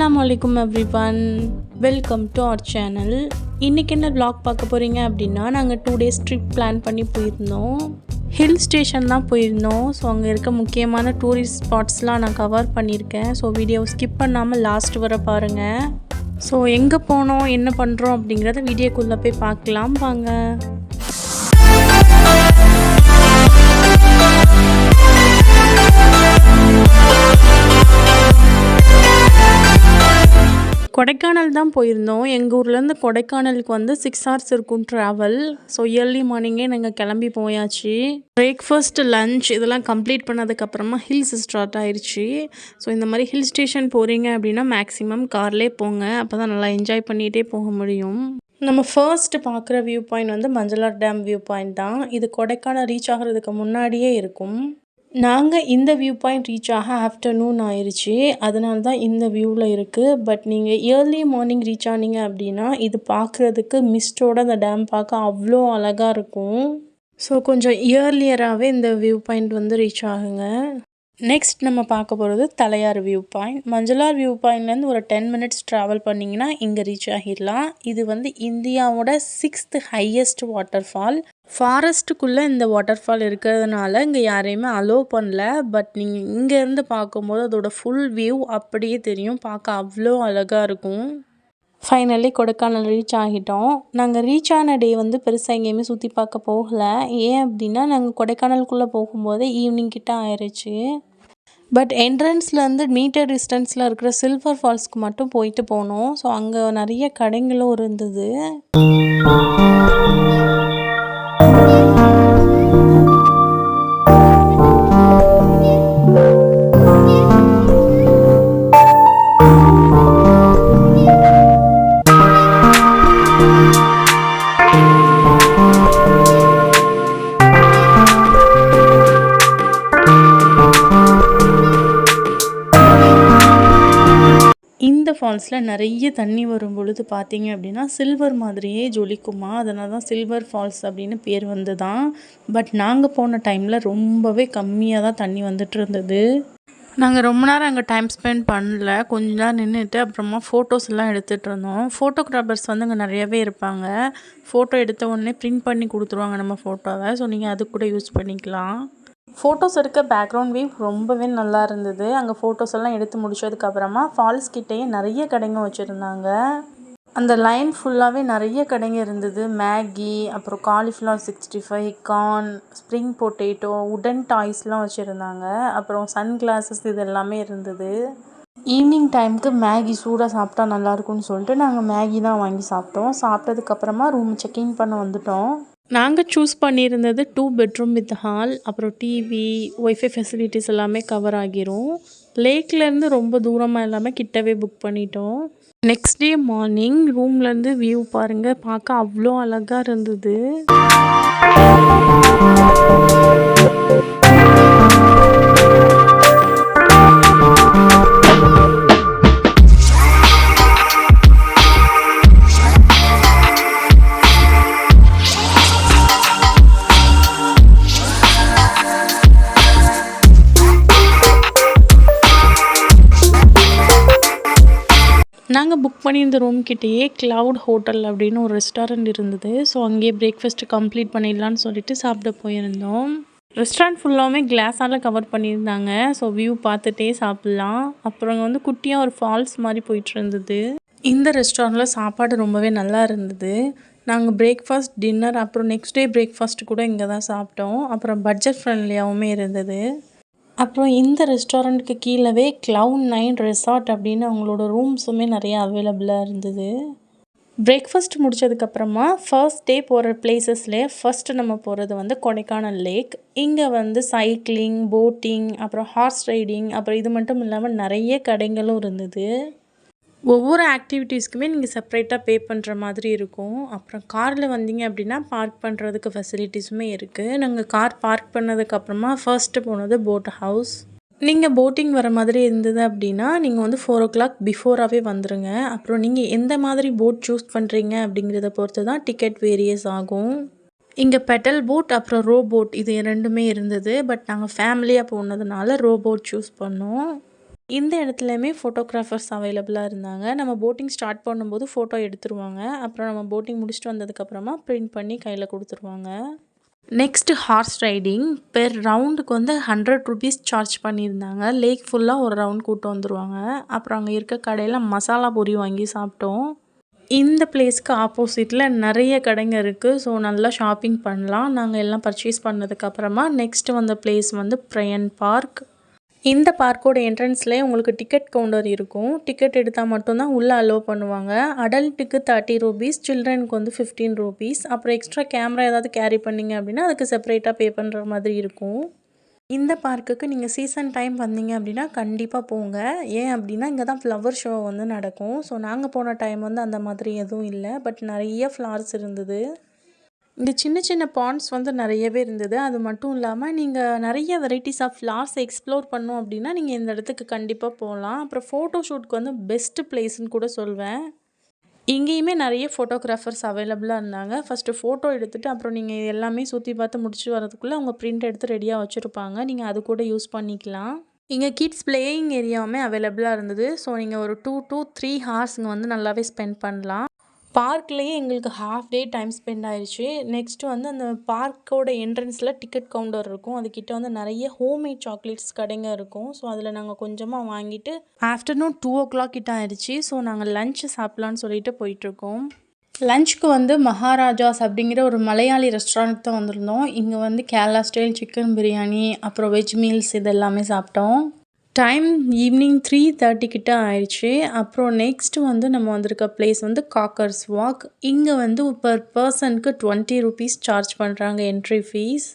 அஸ்ஸலாமு அலைக்கும் everyone welcome to our channel இன்றைக்கி என்ன வ்ளாக் பார்க்க போகிறீங்க அப்படின்னா நாங்கள் டூ டேஸ் ட்ரிப் பிளான் பண்ணி போயிருந்தோம். ஹில் ஸ்டேஷன் தான் போயிருந்தோம். ஸோ அங்கே இருக்க முக்கியமான டூரிஸ்ட் ஸ்பாட்ஸ்லாம் நான் கவர் பண்ணியிருக்கேன். ஸோ வீடியோ ஸ்கிப் பண்ணாமல் லாஸ்ட் வர பாருங்கள் ஸோ எங்கே போனோம் என்ன பண்ணுறோம் அப்படிங்கிறத வீடியோக்குள்ளே போய் பார்க்கலாம். வாங்க. கொடைக்கானல் தான் போயிருந்தோம். எங்கள் ஊர்லேருந்து கொடைக்கானலுக்கு வந்து சிக்ஸ் ஹவர்ஸ் இருக்கும் ட்ராவல் ஸோ இயர்லி மார்னிங்கே நாங்கள் கிளம்பி போயாச்சு. பிரேக்ஃபாஸ்ட் லஞ்ச் இதெல்லாம் கம்ப்ளீட் பண்ணதுக்கப்புறமா ஹில்ஸ் ஸ்டார்ட் ஆயிடுச்சு ஸோ இந்த மாதிரி ஹில் ஸ்டேஷன் போகிறீங்க அப்படின்னா மேக்ஸிமம் கார்லேயே போங்க. அப்போ தான் நல்லா என்ஜாய் பண்ணிகிட்டே போக முடியும். நம்ம ஃபர்ஸ்ட் பார்க்குற வியூ பாயிண்ட் வந்து மஞ்சளார் டேம் வியூ பாயிண்ட் தான். இது கொடைக்கானல் ரீச் ஆகிறதுக்கு முன்னாடியே இருக்கும். நாங்கள் இந்த வியூ பாயிண்ட் ரீச் ஆக ஆஃப்டர்நூன் ஆயிடுச்சு அதனால தான் இந்த வியூவில் இருக்குது பட் நீங்கள் இயர்லி மார்னிங் ரீச் ஆனீங்க அப்படின்னா இது பார்க்குறதுக்கு மிஸ்டோட அந்த டேம் பார்க்க அவ்வளோ அழகாக இருக்கும். ஸோ கொஞ்சம் இயர்லியராகவே இந்த வியூ பாயிண்ட் வந்து ரீச் ஆகுங்க. நெக்ஸ்ட் நம்ம பார்க்க போகிறது Thalaiyar view point Manjalar view பாயிண்ட்லேருந்து ஒரு டென் மினிட்ஸ் ட்ராவல் பண்ணிங்கன்னா இங்கே ரீச் ஆகிடலாம். இது வந்து இந்தியாவோட சிக்ஸ்த் ஹையஸ்ட் வாட்டர் ஃபால் ஃபாரஸ்ட்டுக்குள்ளே இந்த வாட்டர் ஃபால் இருக்கிறதுனால இங்கே யாரையுமே அலோவ் பண்ணல. பட் நீங்கள் இங்கேருந்து பார்க்கும்போது அதோட ஃபுல் வியூ அப்படியே தெரியும். பார்க்க அவ்வளோ அழகாக இருக்கும். ஃபைனலி கொடைக்கானல் ரீச் ஆகிட்டோம். நாங்கள் ரீச் ஆன டே வந்து பெருசாக எங்கேயுமே சுற்றி பார்க்க போகலை. ஏன் அப்படின்னா நாங்கள் கொடைக்கானலுக்குள்ளே போகும்போது ஈவினிங் கிட்ட ஆயிடுச்சு பட் என்ட்ரன்ஸ்லேருந்து மீட்டர் டிஸ்டன்ஸில் இருக்கிற சில்வர் ஃபால்ஸ்க்கு மட்டும் போயிட்டு போனோம். ஸோ அங்கே நிறைய கடைங்களும் இருந்தது. இந்த ஃபால்ஸில் நிறைய தண்ணி வரும் பொழுது பார்த்தீங்க அப்படின்னா சில்வர் மாதிரியே ஜொலிக்குமா? அதனால தான் சில்வர் ஃபால்ஸ் அப்படின்னு பேர் வந்து தான் பட் நாங்கள் போன டைமில் ரொம்பவே கம்மியாக தான் தண்ணி வந்துட்டு இருந்தது. நாங்கள் ரொம்ப நேரம் அங்கே டைம் ஸ்பெண்ட் பண்ணல. கொஞ்ச நேரம் நின்றுட்டு அப்புறமா ஃபோட்டோஸ் எல்லாம் எடுத்துகிட்டு இருந்தோம். ஃபோட்டோகிராஃபர்ஸ் வந்து அங்கே நிறையவே இருப்பாங்க. ஃபோட்டோ எடுத்த உடனே பிரிண்ட் பண்ணி கொடுத்துருவாங்க நம்ம ஃபோட்டோவை ஸோ நீங்கள் அது கூட யூஸ் பண்ணிக்கலாம். ஃபோட்டோஸ் எடுக்க பேக்ரவுண்ட் வியூ ரொம்பவே நல்லா இருந்தது. அங்கே ஃபோட்டோஸ் எல்லாம் எடுத்து முடிச்சதுக்கப்புறமா ஃபால்ஸ் கிட்டேயே நிறைய கடைங்க வச்சுருந்தாங்க. அந்த லைன் ஃபுல்லாகவே நிறைய கடைங்க இருந்தது. மேகி அப்புறம் cauliflower sixty five corn spring potato உடன் டாய்ஸ்லாம் வச்சுருந்தாங்க. அப்புறம் சன் கிளாஸஸ் இது எல்லாமே இருந்தது ஈவினிங் டைமுக்கு மேகி சூடாக சாப்பிட்டா நல்லாயிருக்கும்னு சொல்லிட்டு நாங்கள் மேகி தான் வாங்கி சாப்பிட்டோம். சாப்பிட்டதுக்கப்புறமா ரூம் செக்இன் பண்ண வந்துட்டோம். நாங்கள் சூஸ் பண்ணியிருந்தது டூ பெட்ரூம் வித் ஹால் அப்புறம் டிவி ஒய்ஃபை ஃபெசிலிட்டிஸ் எல்லாமே கவர் ஆகிரும். லேக்லேருந்து ரொம்ப தூரமாக எல்லாமே கிட்டவே புக் பண்ணிட்டோம். நெக்ஸ்ட் டே மார்னிங் ரூம்லேருந்து வியூ பாருங்கள் பார்க்க அவ்வளோ அழகாக இருந்தது. பண்ணியிருந்த ரூம் கிட்டேயே க்ளவுட் ஹோட்டல் அப்படின்னு ஒரு ரெஸ்டாரண்ட் இருந்தது. ஸோ அங்கேயே பிரேக்ஃபாஸ்ட் கம்ப்ளீட் பண்ணிடலான்னு சொல்லிட்டு சாப்பிட போயிருந்தோம். ரெஸ்டாரண்ட் ஃபுல்லாகவே கிளாஸால் கவர் பண்ணியிருந்தாங்க. ஸோ வியூ பார்த்துட்டே சாப்பிட்லாம். அப்புறம் அங்கே வந்து குட்டியாக ஒரு ஃபால்ஸ் மாதிரி போயிட்டு இருந்தது இந்த ரெஸ்டாரண்ட்டில் சாப்பாடு ரொம்பவே நல்லா இருந்தது. நாங்கள் பிரேக்ஃபாஸ்ட் டின்னர் அப்புறம் நெக்ஸ்ட் டே பிரேக்ஃபாஸ்ட் கூட இங்கே தான் சாப்பிட்டோம். அப்புறம் பட்ஜெட் ஃப்ரெண்ட்லியாகவுமே இருந்தது. அப்புறம் இந்த ரெஸ்டாரண்ட்டுக்கு கீழவே க்ளவுன் நைன் ரெசார்ட் அப்படின்னு அவங்களோட ரூம்ஸுமே நிறைய அவைலபிளாக இருந்தது. பிரேக்ஃபாஸ்ட் முடிச்சதுக்கப்புறமா ஃபர்ஸ்ட் டே போகிற பிளேசஸ்லேயே ஃபஸ்ட்டு நம்ம போகிறது வந்து கொடைக்கானல் லேக் இங்கே வந்து சைக்கிளிங் போட்டிங் அப்புறம் ஹார்ஸ் ரைடிங் அப்புறம் இது மட்டும் இல்லாமல் நிறைய கடைங்களும் இருந்தது. ஒவ்வொரு ஆக்டிவிட்டீஸ்க்குமே நீங்கள் செப்பரேட்டாக பே பண்ணுற மாதிரி இருக்கும். அப்புறம் காரில் வந்தீங்க அப்படின்னா பார்க் பண்ணுறதுக்கு ஃபெசிலிட்டிஸுமே இருக்குது நாங்கள் கார் பார்க் பண்ணதுக்கப்புறமா ஃபர்ஸ்ட்டு போனது போட் ஹவுஸ் நீங்கள் போட்டிங் வர மாதிரி இருந்தது அப்படின்னா நீங்கள் வந்து ஃபோர் ஓ கிளாக் பிஃபோராகவே வந்துடுங்க அப்புறம் நீங்கள் எந்த மாதிரி போட் சூஸ் பண்ணுறீங்க அப்படிங்கிறத பொறுத்து தான் டிக்கெட் வேரியஸ் ஆகும். இங்கே பெட்டல் போட் அப்புறம் ரோ போட் இது ரெண்டுமே இருந்தது. பட் நாங்கள் ஃபேமிலியாக போனதுனால ரோ போட் சூஸ் பண்ணோம். இந்த இடத்துலையுமே ஃபோட்டோகிராஃபர்ஸ் அவைலபிளாக இருந்தாங்க. நம்ம போட்டிங் ஸ்டார்ட் பண்ணும்போது ஃபோட்டோ எடுத்துருவாங்க. அப்புறம் நம்ம போட்டிங் முடிச்சுட்டு வந்ததுக்கப்புறமா பிரிண்ட் பண்ணி கையில் கொடுத்துருவாங்க. நெக்ஸ்ட்டு ஹார்ஸ் ரைடிங் பெர் ரவுண்டுக்கு வந்து ஹண்ட்ரட் ருபீஸ் சார்ஜ் பண்ணியிருந்தாங்க. லேக் ஃபுல்லாக ஒரு ரவுண்ட் கூட்டு வந்துடுவாங்க அப்புறம் அங்கே இருக்க கடையில் மசாலா பொரி வாங்கி சாப்பிட்டோம். இந்த பிளேஸ்க்கு ஆப்போசிட்டில் நிறைய கடைங்க இருக்குது ஸோ நல்லா ஷாப்பிங் பண்ணலாம். நாங்கள் எல்லாம் பர்ச்சேஸ் பண்ணதுக்கப்புறமா நெக்ஸ்ட்டு வந்த பிளேஸ் வந்து ப்ரையன் பார்க் இந்த பார்க்கோட என்ட்ரன்ஸ்லேயே உங்களுக்கு டிக்கெட் கவுண்டர் இருக்கும். டிக்கெட் எடுத்தால் மட்டும்தான் உள்ளே அலோவ் பண்ணுவாங்க. அடல்ட்டுக்கு தேர்ட்டி ருபீஸ் சில்ட்ரனுக்கு வந்து ஃபிஃப்டீன் ருபீஸ் அப்புறம் எக்ஸ்ட்ரா கேமரா ஏதாவது கேரி பண்ணிங்க அப்படின்னா அதுக்கு செப்பரேட்டாக பே பண்ணுற மாதிரி இருக்கும். இந்த பார்க்குக்கு நீங்கள் சீசன் டைம் வந்தீங்க அப்படின்னா கண்டிப்பாக போங்க. ஏன் அப்படின்னா இங்கே தான் ஃப்ளவர் ஷோ வந்து நடக்கும். ஸோ நாங்கள் போன டைம் வந்து அந்த மாதிரி எதுவும் இல்லை. பட் நிறைய ஃப்ளவர்ஸ் இருந்தது. இங்கே சின்ன சின்ன பாண்ட்ஸ் வந்து நிறையவே இருந்தது. அது மட்டும் இல்லாமல் நீங்கள் நிறைய வெரைட்டிஸ் ஆஃப் ஃப்ளார்ஸ் எக்ஸ்ப்ளோர் பண்ணோம் அப்படின்னா நீங்கள் இந்த இடத்துக்கு கண்டிப்பாக போகலாம். அப்புறம் ஃபோட்டோ ஷூட்க்கு வந்து பெஸ்ட்டு பிளேஸ்ன்னு கூட சொல்வேன். இங்கேயுமே நிறைய ஃபோட்டோகிராஃபர்ஸ் அவைலபிளாக இருந்தாங்க. ஃபஸ்ட்டு ஃபோட்டோ எடுத்துகிட்டு அப்புறம் நீங்கள் எல்லாமே சுற்றி பார்த்து முடிச்சு வரதுக்குள்ளே அவங்க பிரிண்ட் எடுத்து ரெடியாக வச்சுருப்பாங்க. நீங்கள் அது கூட யூஸ் பண்ணிக்கலாம். இங்கே கிட்ஸ் பிளேயிங் ஏரியாவுமே அவைலபிளாக இருந்தது. ஸோ நீங்கள் ஒரு டூ டூ த்ரீ ஹார்ஸ் இங்கே வந்து நல்லாவே ஸ்பெண்ட் பண்ணலாம். பார்க்லேயே எங்களுக்கு ஹாஃப் டே டைம் ஸ்பெண்ட் ஆயிடுச்சு நெக்ஸ்ட்டு வந்து அந்த பார்க்கோட என்ட்ரன்ஸில் டிக்கெட் கவுண்டர் இருக்கும். அதுக்கிட்ட வந்து நிறைய ஹோம்மேட் சாக்லேட்ஸ் கடைங்க இருக்கும். ஸோ அதில் நாங்கள் கொஞ்சமாக வாங்கிட்டு ஆஃப்டர்நூன் டூ ஓ கிளாக் கிட்ட ஆயிடுச்சு ஸோ நாங்கள் லஞ்ச் சாப்பிட்லான்னு சொல்லிட்டு போயிட்டுருக்கோம். லஞ்சுக்கு வந்து மகாராஜாஸ் அப்படிங்கிற ஒரு மலையாளி ரெஸ்டாரண்ட் தான் வந்திருந்தோம். இங்கே வந்து கேரளா ஸ்டைல் சிக்கன் பிரியாணி அப்புறம் வெஜ் மீல்ஸ் இது எல்லாமே சாப்பிட்டோம். டைம் ஈவினிங் த்ரீ தேர்ட்டி கிட்ட ஆயிடுச்சு. அப்புறம் நெக்ஸ்ட்டு வந்து நம்ம வந்திருக்க பிளேஸ் வந்து காக்கர்ஸ் வாக் இங்கே வந்து பர் பர்சனுக்கு டுவெண்ட்டி ருபீஸ் சார்ஜ் பண்ணுறாங்க என்ட்ரி ஃபீஸ்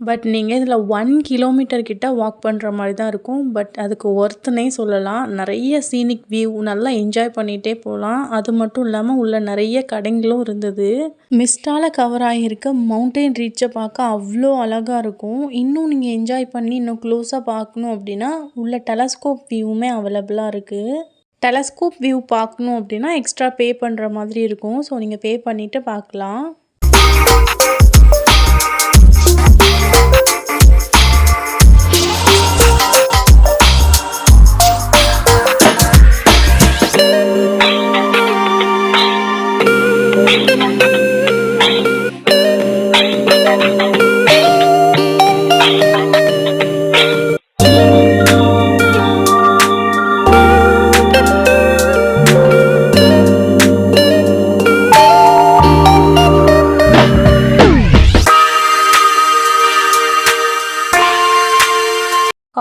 பட் நீங்கள் இதில் ஒன் கிலோமீட்டர் கிட்ட வாக் பண்ணுற மாதிரி தான் இருக்கும். பட் அதுக்கு ஒர்த்துனே சொல்லலாம். நிறைய சீனிக் வியூ நல்லா என்ஜாய் பண்ணிகிட்டே போகலாம். அது மட்டும் இல்லாமல் உள்ள நிறைய கடைங்களும் இருந்தது. மிஸ்டால் கவர் ஆகியிருக்க மவுண்டைன் ரீச்சை பார்க்க அவ்வளோ அழகாக இருக்கும். இன்னும் நீங்கள் என்ஜாய் பண்ணி இன்னும் க்ளோஸாக பார்க்கணும் அப்படின்னா உள்ள டெலஸ்கோப் வியூவுமே அவைலபிளாக இருக்குது டெலஸ்கோப் வியூ பார்க்கணும் அப்படின்னா எக்ஸ்ட்ரா பே பண்ணுற மாதிரி இருக்கும். ஸோ நீங்கள் பே பண்ணிவிட்டு பார்க்கலாம்.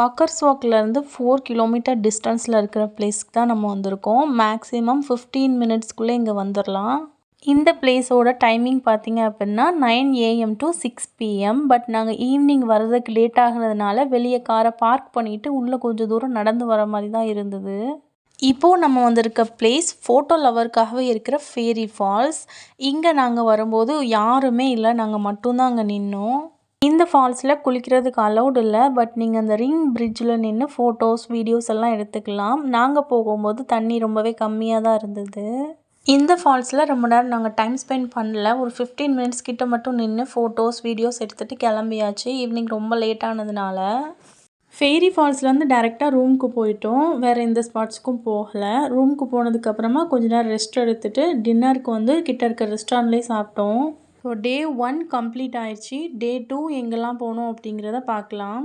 காக்கர்ஸ் வாக்லேருந்து ஃபோர் கிலோமீட்டர் டிஸ்டன்ஸில் இருக்கிற பிளேஸ்க்கு தான் நம்ம வந்திருக்கோம். மேக்ஸிமம் ஃபிஃப்டீன் மினிட்ஸ்க்குள்ளே இங்கே வந்துடலாம் இந்த பிளேஸோட டைமிங் பார்த்தீங்க அப்படின்னா nine AM to six PM but நாங்கள் ஈவினிங் வர்றதுக்கு லேட் ஆகுறதுனால வெளியே காரை பார்க் பண்ணிவிட்டு உள்ளே கொஞ்சம் தூரம் நடந்து வர மாதிரி தான் இருந்தது. இப்போது நம்ம வந்திருக்க பிளேஸ் ஃபோட்டோ லவருக்காகவே இருக்கிற ஃபேரி ஃபால்ஸ் இங்கே நாங்கள் வரும்போது யாருமே இல்லை நாங்கள் மட்டும்தான் அங்கே நின்னோம். இந்த ஃபால்ஸில் குளிக்கிறதுக்கு அலௌட் இல்லை பட் நீங்கள் அந்த ரிங் பிரிட்ஜில் நின்று ஃபோட்டோஸ் வீடியோஸ் எல்லாம் எடுத்துக்கலாம். நாங்கள் போகும்போது தண்ணி ரொம்பவே கம்மியாக தான் இருந்தது. இந்த ஃபால்ஸில் ரொம்ப நேரம் நாங்கள் டைம் ஸ்பெண்ட் பண்ணல. ஒரு ஃபிஃப்டீன் மினிட்ஸ் கிட்ட மட்டும் நின்று ஃபோட்டோஸ் வீடியோஸ் எடுத்துகிட்டு கிளம்பியாச்சு. ஈவினிங் ரொம்ப லேட் ஆனதுனால. ஃபேரி ஃபால்ஸ்லேருந்து டேரெக்டாக ரூமுக்கு போயிட்டோம். வேறு எந்த ஸ்பாட்ஸ்க்கும் போகலை. ரூமுக்கு போனதுக்கப்புறமா கொஞ்ச நேரம் ரெஸ்ட் எடுத்துகிட்டு டின்னருக்கு வந்து கிட்ட இருக்க ரெஸ்டாரண்ட்லேயே சாப்பிட்டோம். ஸோ டே ஒன் கம்ப்ளீட் ஆயிடுச்சு. டே டூ எங்கெல்லாம் போகணும் அப்படிங்கிறத பார்க்கலாம்.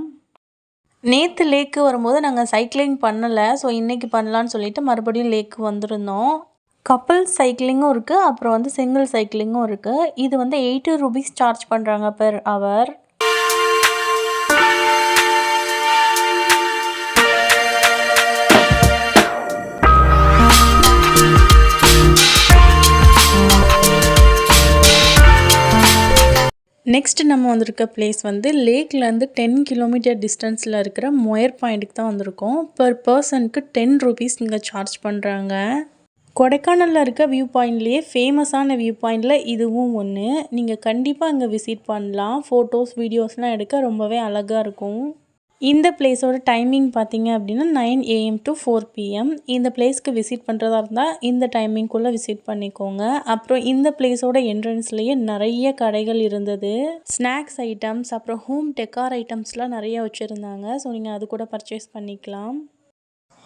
நேற்று லேக்கு வரும்போது நாங்கள் சைக்கிளிங் பண்ணலை. ஸோ இன்றைக்கி பண்ணலான்னு சொல்லிட்டு மறுபடியும் லேக்கு வந்திருந்தோம். கப்பல் சைக்கிளிங்கும் இருக்குது அப்புறம் வந்து சிங்கிள் சைக்கிளிங்கும் இருக்குது இது வந்து எயிட்டி ருபீஸ் சார்ஜ் பண்ணுறாங்க பெர் அவர் நெக்ஸ்ட் நம்ம வந்திருக்க பிளேஸ் வந்து லேக்லேருந்து டென் கிலோமீட்டர் டிஸ்டன்ஸில் இருக்கிற மொயர் பாயிண்ட்டுக்கு தான் வந்திருக்கோம். பர் பர்சனுக்கு டென் ருபீஸ் இங்கே சார்ஜ் பண்ணுறாங்க கொடைக்கானலில் இருக்க வியூ பாயிண்ட்லேயே ஃபேமஸான வியூ பாயிண்டில் இதுவும் ஒன்று நீங்கள் கண்டிப்பாக இங்கே விசிட் பண்ணலாம். ஃபோட்டோஸ் வீடியோஸ்லாம் எடுக்க ரொம்பவே அழகாக இருக்கும். இந்த பிளேஸோட டைமிங் பார்த்தீங்க அப்படின்னா nine AM to four PM இந்த பிளேஸ்க்கு விசிட் பண்ணுறதா இருந்தால் இந்த டைமிங்குள்ளே விசிட் பண்ணிக்கோங்க. அப்புறம் இந்த பிளேஸோட என்ட்ரன்ஸ்லேயே நிறைய கடைகள் இருந்தது. ஸ்நாக்ஸ் ஐட்டம்ஸ் அப்புறம் ஹோம் டெக்கார் ஐட்டம்ஸ்லாம் நிறைய வச்சுருந்தாங்க. ஸோ நீங்கள் அது கூட பர்ச்சேஸ் பண்ணிக்கலாம்.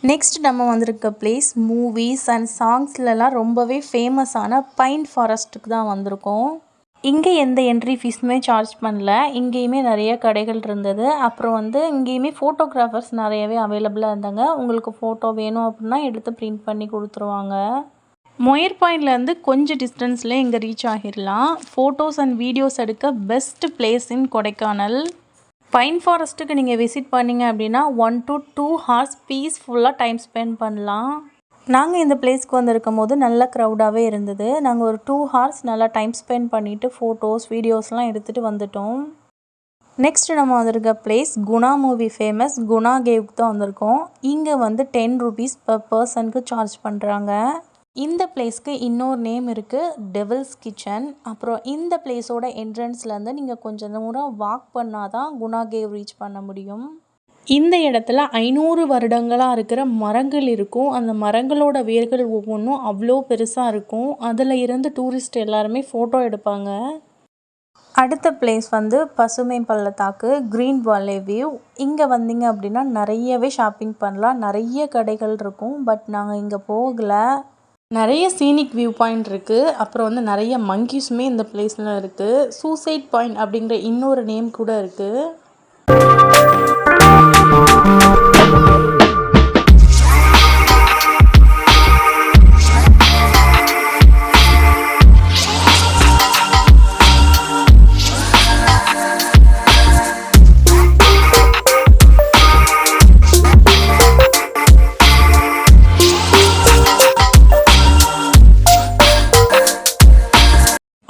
நெக்ஸ்ட் நம்ம வந்திருக்க பிளேஸ் மூவிஸ் அண்ட் சாங்ஸ்லலாம் ரொம்பவே ஃபேமஸான பைன் ஃபாரஸ்ட்டுக்கு தான் வந்திருக்கோம். இங்கே எந்த என்ட்ரி ஃபீஸுமே சார்ஜ் பண்ணல. இங்கேயுமே நிறைய கடைகள் இருந்தது. அப்புறம் வந்து இங்கேயுமே ஃபோட்டோகிராஃபர்ஸ் நிறையவே அவைலபிளாக இருந்தாங்க. உங்களுக்கு ஃபோட்டோ வேணும் அப்படின்னா எடுத்து ப்ரிண்ட் பண்ணி கொடுத்துருவாங்க. மொயர் பாயிண்ட்லேருந்து கொஞ்சம் டிஸ்டன்ஸில் இங்கே ரீச் ஆகிடலாம். ஃபோட்டோஸ் அண்ட் வீடியோஸ் எடுக்க best place in Kodaikanal. Pine ஃபாரஸ்ட்டுக்கு நீங்கள் விசிட் பண்ணீங்க அப்படின்னா ஒன் டு டூ ஹார்ஸ் பீஸ்ஃபுல்லாக டைம் ஸ்பெண்ட் பண்ணலாம். நாங்கள் இந்த பிளேஸ்க்கு வந்திருக்கும் போது நல்ல க்ரௌடாகவே இருந்தது. நாங்கள் ஒரு டூ ஹார்ஸ் நல்லா டைம் ஸ்பெண்ட் பண்ணிவிட்டு ஃபோட்டோஸ் வீடியோஸ்லாம் எடுத்துகிட்டு வந்துட்டோம். நெக்ஸ்ட் நம்ம வந்திருக்க place Guna movie famous Guna கேவுக்கு தான் வந்திருக்கோம். இங்கே வந்து டென் ருபீஸ் பர் பர்சனுக்கு சார்ஜ் பண்ணுறாங்க இந்த பிளேஸ்க்கு இன்னொரு நேம் இருக்குது டெவில்ஸ் கிச்சன் அப்புறம் இந்த பிளேஸோட என்ட்ரன்ஸ்லேருந்து நீங்கள் கொஞ்சம் தூரம் வாக் பண்ணால் தான் குணா கேவ் ரீச் பண்ண முடியும். இந்த இடத்துல ஐநூறு வருடங்களாக இருக்கிற மரங்கள் இருக்கும். அந்த மரங்களோட வேர்கள் ஒவ்வொன்றும் அவ்வளோ பெருசாக இருக்கும். அதில் இருந்து டூரிஸ்ட் எல்லாருமே ஃபோட்டோ எடுப்பாங்க. அடுத்த பிளேஸ் வந்து பசுமை பள்ளத்தாக்கு க்ரீன் வாலே வியூ இங்கே வந்தீங்க அப்படின்னா நிறையவே ஷாப்பிங் பண்ணலாம். நிறைய கடைகள் இருக்கும். பட் நாங்கள் இங்கே போகலை. நிறைய சீனிக் வியூ பாயிண்ட் இருக்குது அப்புறம் வந்து நிறைய மங்கிஸுமே இந்த பிளேஸில் இருக்குது சூசைட் பாயிண்ட் அப்படிங்கிற இன்னொரு நேம் கூட இருக்குது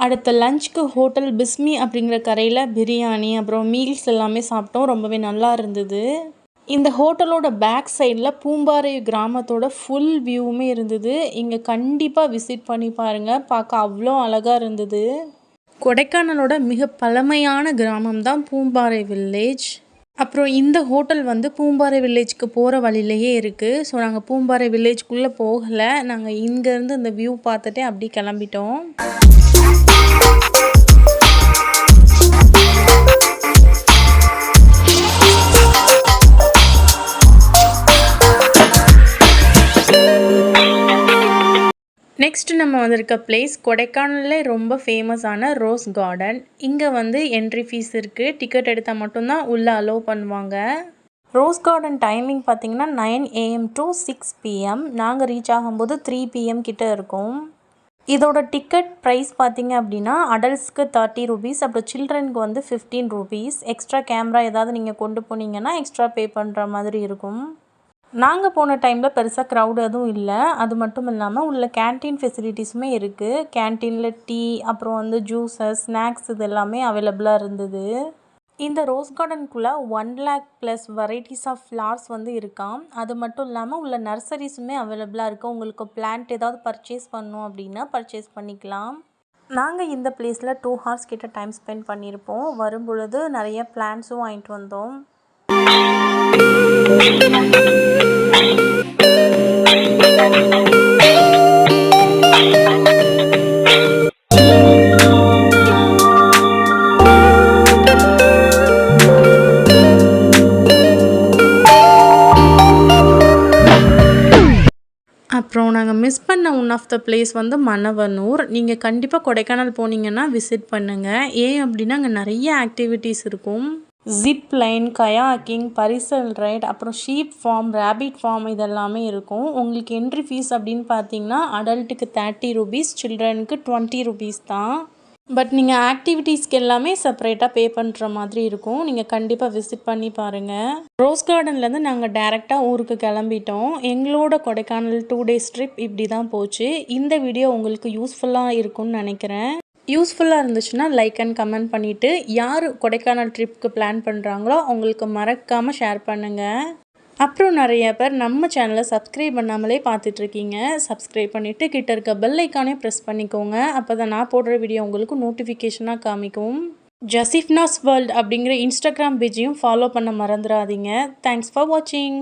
அடுத்த லஞ்சுக்கு ஹோட்டல் பிஸ்மி அப்படிங்கிற கரையில் பிரியாணி அப்புறம் மீல்ஸ் எல்லாமே சாப்பிட்டோம். ரொம்பவே நல்லா இருந்தது. இந்த ஹோட்டலோட பேக் சைடில் பூம்பாறை கிராமத்தோட ஃபுல் வியூவுமே இருந்தது. இங்கே கண்டிப்பாக விசிட் பண்ணி பாருங்கள் பார்க்க அவ்வளோ அழகாக இருந்தது. கொடைக்கானலோட மிக பழமையான கிராமம் தான் பூம்பாறை வில்லேஜ் அப்புறம் இந்த ஹோட்டல் வந்து பூம்பாறை வில்லேஜ்க்கு போகிற வழியிலேயே இருக்குது ஸோ நாங்கள் பூம்பாறை வில்லேஜ்குள்ளே போகலை. நாங்கள் இங்கேருந்து இந்த வியூ பார்த்துட்டே அப்படியே கிளம்பிட்டோம். நெக்ஸ்ட் நம்ம வந்திருக்க பிளேஸ் கொடைக்கானல்ல ரொம்ப ஃபேமஸான ரோஸ் கார்டன் இங்கே வந்து என்ட்ரி ஃபீஸ் இருக்குது டிக்கெட் எடுத்தால் மட்டும்தான் உள்ளே அலோவ் பண்ணுவாங்க. ரோஸ் கார்டன் டைமிங் பார்த்தீங்கன்னா nine AM to six PM நாங்கள் ரீச் ஆகும்போது த்ரீ பிஎம் கிட்டே இருக்கும். இதோட டிக்கெட் ப்ரைஸ் பார்த்தீங்க அப்படின்னா அடல்ட்ஸ்க்கு தேர்ட்டி ருபீஸ் அப்புறம் சில்ட்ரனுக்கு வந்து ஃபிஃப்டீன் ருபீஸ் எக்ஸ்ட்ரா கேமரா ஏதாவது நீங்கள் கொண்டு போனீங்கன்னா எக்ஸ்ட்ரா பே பண்ணுற மாதிரி இருக்கும். நாங்கள் போன டைமில் பெருசாக க்ரௌட் எதுவும் இல்லை. அது மட்டும் இல்லாமல் உள்ள கேன்டீன் ஃபெசிலிட்டிஸுமே இருக்குது கேன்டீனில் டீ அப்புறம் வந்து ஜூஸஸ் ஸ்நாக்ஸ் இது எல்லாமே அவைலபிளாக இருந்தது. இந்த rose கார்டனுக்குள்ளே one lake plus varieties of flowers வந்து இருக்கான் அது மட்டும் இல்லாமல் உள்ள நர்சரிஸுமே அவைலபிளாக இருக்குது உங்களுக்கு பிளான்ட் ஏதாவது பர்ச்சேஸ் பண்ணணும் அப்படின்னா பர்ச்சேஸ் பண்ணிக்கலாம். நாங்கள் இந்த பிளேஸில் டூ ஹார்ஸ் கிட்ட டைம் ஸ்பெண்ட் பண்ணியிருப்போம் வரும்பொழுது நிறைய பிளான்ஸும் வாங்கிட்டு வந்தோம். நாங்கள் ஒன் ஆஃப் த பிளேஸ் வந்து மணவனூர். நீங்கள் கண்டிப்பாக கொடைக்கானல் போனீங்கன்னா விசிட் பண்ணுங்கள் ஏன் அப்படின்னா அங்கே நிறைய ஆக்டிவிட்டீஸ் இருக்கும். ஜிப் லைன் கயாக்கிங் பரிசல் ரைட் அப்புறம் ஷீப் ஃபார்ம் ரேபிட் ஃபார்ம் இதெல்லாமே இருக்கும். உங்களுக்கு என்ட்ரி ஃபீஸ் அப்படின்னு பார்த்தீங்கன்னா அடல்ட்டுக்கு தேர்ட்டி ருபீஸ் சில்ட்ரனுக்கு டுவெண்ட்டி ருபீஸ் தான். பட் நீங்கள் ஆக்டிவிட்டீஸ்க்கு எல்லாமே செப்பரேட்டாக பே பண்ணுற மாதிரி இருக்கும். நீங்கள் கண்டிப்பாக விசிட் பண்ணி பாருங்கள் ரோஸ் கார்டன்லேருந்து நாங்கள் டேரெக்டாக ஊருக்கு கிளம்பிட்டோம். எங்களோட கொடைக்கானல் டூ டேஸ் ட்ரிப் இப்படி தான் போச்சு. இந்த வீடியோ உங்களுக்கு யூஸ்ஃபுல்லாக இருக்கும்னு நினைக்கிறேன். யூஸ்ஃபுல்லாக இருந்துச்சுன்னா லைக் அண்ட் கமெண்ட் பண்ணிவிட்டு யார் கொடைக்கானல் ட்ரிப்புக்கு பிளான் பண்ணுறாங்களோ அவங்களுக்கு மறக்காமல் ஷேர் பண்ணுங்கள் அப்புறம் நிறைய பேர் நம்ம சேனலை சப்ஸ்கிரைப் பண்ணாமலே பார்த்துட்ருக்கீங்க. சப்ஸ்கிரைப் பண்ணிவிட்டு கிட்ட இருக்க பெல் ஐக்கானே ப்ரெஸ் பண்ணிக்கோங்க. அப்போ தான் நான் போடுற வீடியோ உங்களுக்கு நோட்டிஃபிகேஷனாக காமிக்கும். ஜசிஃப்னாஸ் வேர்ல்ட் அப்படிங்கிற இன்ஸ்டாகிராம் பேஜையும் ஃபாலோ பண்ண மறந்துடாதீங்க. தேங்க்ஸ் ஃபார் வாட்சிங்